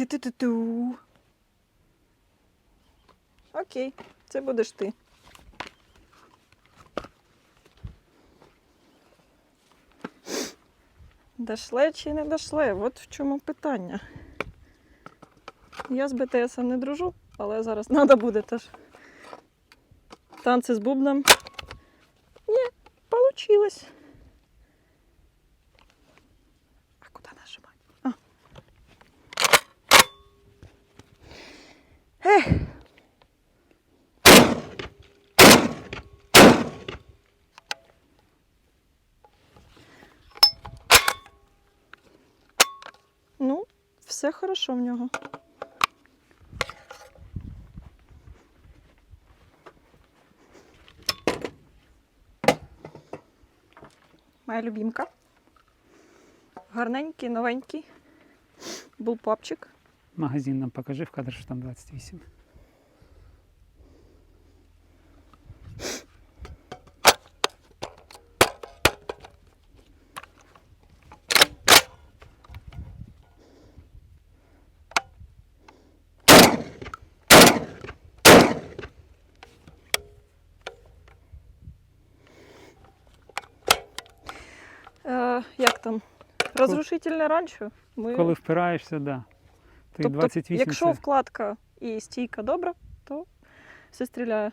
Ти-ти-ти-ту. Окей, це будеш ти. Дошле чи не дошле? От в чому питання. Я з БТСом не дружу, але зараз треба буде теж. Танці з бубном. Ні, получилось. Все хорошо в нього. Моя любімка. Гарненький, новенький. Булпапчик. Магазин нам покажи в кадр, що там 28. Як там? Розрушительне ранчо. Ми... Коли впираєшся, да. То тобто, 28 якщо це вкладка і стійка добра, то все стріляє.